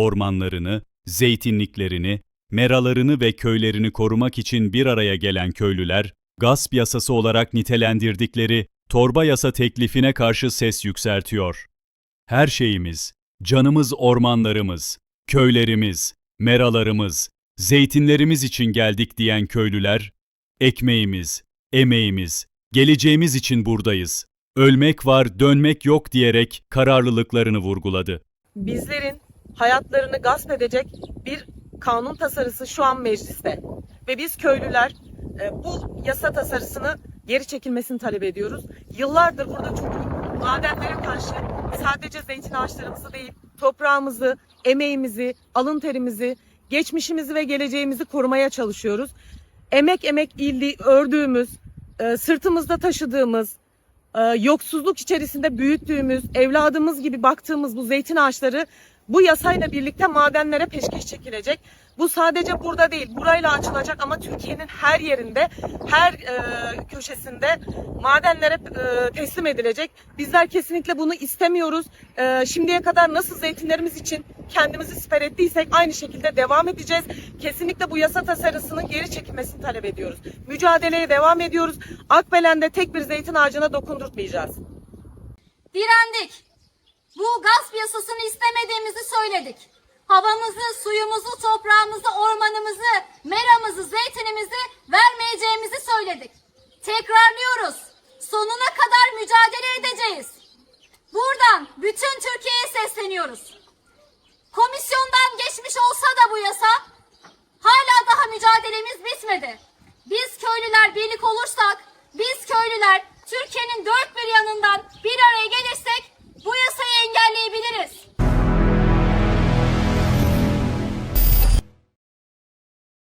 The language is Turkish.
ormanlarını, zeytinliklerini, meralarını ve köylerini korumak için bir araya gelen köylüler, gasp yasası olarak nitelendirdikleri torba yasa teklifine karşı ses yükseltiyor. Her şeyimiz, canımız ormanlarımız, köylerimiz, meralarımız, zeytinlerimiz için geldik diyen köylüler, ekmeğimiz, emeğimiz, geleceğimiz için buradayız. Ölmek var, dönmek yok diyerek kararlılıklarını vurguladı. bizlerin hayatlarını gasp edecek bir kanun tasarısı şu an mecliste. Ve biz köylüler e, bu yasa tasarısını geri çekilmesini talep ediyoruz. Yıllardır burada çünkü madenlere karşı sadece zeytin ağaçlarımızı değil, toprağımızı, emeğimizi, alın terimizi, geçmişimizi ve geleceğimizi korumaya çalışıyoruz. Emek emek ildi ördüğümüz, e, sırtımızda taşıdığımız, e, yoksuzluk içerisinde büyüttüğümüz, evladımız gibi baktığımız bu zeytin ağaçları bu yasayla birlikte madenlere peşkeş çekilecek. Bu sadece burada değil, burayla açılacak ama Türkiye'nin her yerinde, her e, köşesinde madenlere e, teslim edilecek. Bizler kesinlikle bunu istemiyoruz. E, şimdiye kadar nasıl zeytinlerimiz için kendimizi siper ettiysek aynı şekilde devam edeceğiz. Kesinlikle bu yasa tasarısının geri çekilmesini talep ediyoruz. Mücadeleye devam ediyoruz. Akbelen'de tek bir zeytin ağacına dokundurtmayacağız. Direndik. Bu gasp yasasını istemediğimizi söyledik. Havamızı, suyumuzu, toprağımızı, ormanımızı, meramızı, zeytinimizi vermeyeceğimizi söyledik. Tekrarlıyoruz. Sonuna kadar mücadele edeceğiz. Buradan bütün Türkiye'ye sesleniyoruz. Komisyondan geçmiş olsa da bu yasa hala daha mücadelemiz bitmedi. Biz köylüler birlik olursak, biz köylüler Türkiye'nin dört bir yanından bir araya